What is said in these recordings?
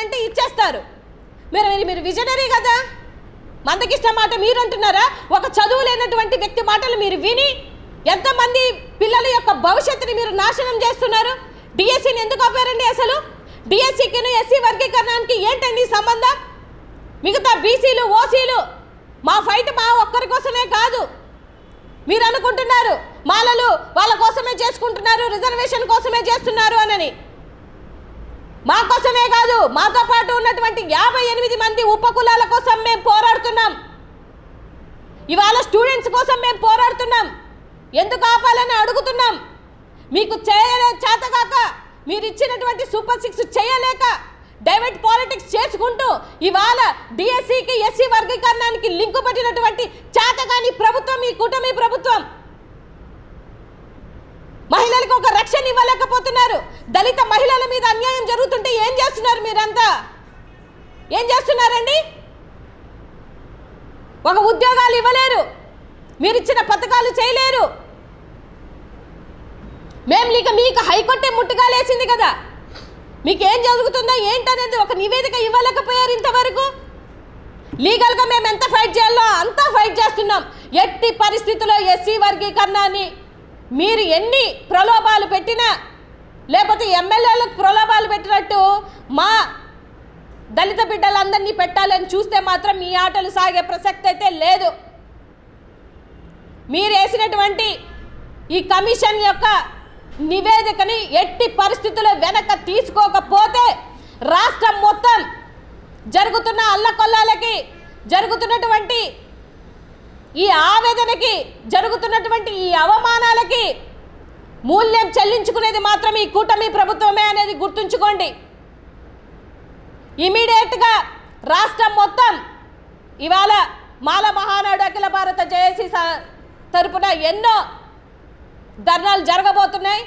ఇస్తానంటే ఇచ్చేస్తారు. మీరు మీరు- విజనరీ కదా? మందకిష్టం మాట మీరు అంటున్నారా ఒక చదువు లేనటువంటి వ్యక్తి మాటలు మీరు విని ఎంతమంది పిల్లల యొక్క భవిష్యత్తుని మీరు నాశనం చేస్తున్నారు? డిఎస్సిని ఎందుకు ఆపారండి అసలు? డిఎస్సికి ఎస్సీ వర్గీకరణానికి ఏంటండి సంబంధం? మిగతా బీసీలు ఓసీలు మా ఫైట్ మా ఒక్కరి కోసమే కాదు. మీరు అనుకుంటున్నారు మాలలు వాళ్ళ కోసమే చేసుకుంటున్నారు రిజర్వేషన్ కోసమే చేస్తున్నారు అనని. మా కోసమే కాదు మాతో పాటు ఉన్నటువంటి యాభై ఎనిమిది మంది ఉపకులాల కోసం మేము పోరాడుతున్నాం. ఇవాళ స్టూడెంట్స్ కోసం మేము పోరాడుతున్నాం. ఎందుకు ఆపాలని అడుగుతున్నాం. మీకు చేయలే చేతగాక మీరు ఇచ్చినటువంటి సూపర్ సిక్స్ చేయలేక డైవర్ట్ పాలిటిక్స్ చేసుకుంటూ ఇవాళ డిఎస్సికి ఎస్సీ వర్గీకరణానికి లింకు పెట్టినటువంటి చేతగాని ప్రభుత్వం ఈ కూటమి ప్రభుత్వం. మహిళలకు ఒక రక్షణ ఇవ్వలేకపోతున్నారు. దళిత మహిళల మీద అన్యాయం జరుగుతుంటే ఏం చేస్తున్నారు మీరంతా? ఏం చేస్తున్నారండి? ఒక ఉద్యోగాలు ఇవ్వలేరు. మీరు ఇచ్చిన పథకాలు చేయలేరు. మేము ఇక మీకు హైకోర్టే ముట్టుగాలేసింది కదా. మీకు ఏం జరుగుతుందో ఏంటనేది ఒక నివేదిక ఇవ్వలేకపోయారు ఇంతవరకు. లీగల్గా మేము ఎంత ఫైట్ చేయాలో అంతా ఫైట్ చేస్తున్నాం. ఎట్టి పరిస్థితుల్లో ఎస్సీ వర్గీకరణాన్ని మీరు ఎన్ని ప్రలోభాలు పెట్టినా లేకపోతే ఎమ్మెల్యేలకు ప్రలోభాలు పెట్టినట్టు మా దళిత బిడ్డలందరినీ పెట్టాలని చూస్తే మాత్రం మీ ఆటలు సాగే ప్రసక్తి అయితే లేదు. మీరు వేసినటువంటి ఈ కమిషన్ యొక్క నివేదికని ఎట్టి పరిస్థితుల్లో వెనక తీసుకోకపోతే రాష్ట్రం మొత్తం జరుగుతున్న అల్లకొల్లాలకి జరుగుతున్నటువంటి ఈ ఆవేదనకి జరుగుతున్నటువంటి ఈ అవమానాలకి మూల్యం చెల్లించుకునేది మాత్రం ఈ కూటమి ప్రభుత్వమే అనేది గుర్తుంచుకోండి. ఇమీడియట్గా రాష్ట్రం మొత్తం ఇవాళ మాల మహానాడు అఖిల భారత జేఏసీ తరపున ఎన్నో ధర్నాలు జరగబోతున్నాయి.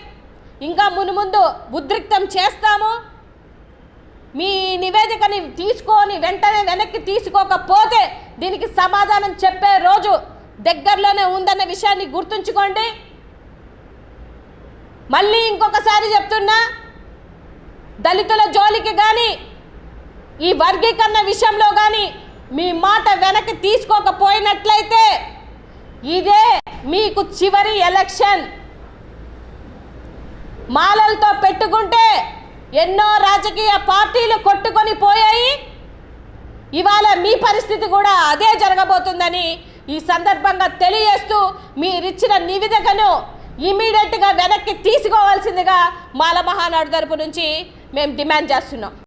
ఇంకా మునుముందు ఉద్రిక్తం చేస్తాము. మీ నివేదికని తీసుకొని వెంటనే వెనక్కి తీసుకోకపోతే దీనికి సమాధానం చెప్పే రోజు దగ్గరలోనే ఉందన్న విషయాన్ని గుర్తుంచుకోండి. మళ్ళీ ఇంకొకసారి చెప్తున్నా దళితుల జోలికి కానీ ఈ వర్గీకరణ విషయంలో కానీ మీ మాట వెనక్కి తీసుకోకపోయినట్లయితే ఇదే మీకు చివరి ఎలక్షన్. మాలలతో పెట్టుకుంటే ఎన్నో రాజకీయ పార్టీలు కొట్టుకొని పోయాయి. ఇవాళ మీ పరిస్థితి కూడా అదే జరగబోతుందని ఈ సందర్భంగా తెలియజేస్తూ మీరిచ్చిన నివేదికను ఇమీడియట్గా వెనక్కి తీసుకోవాల్సిందిగా మాల మహానాడు తరపు నుంచి మేము డిమాండ్ చేస్తున్నాం.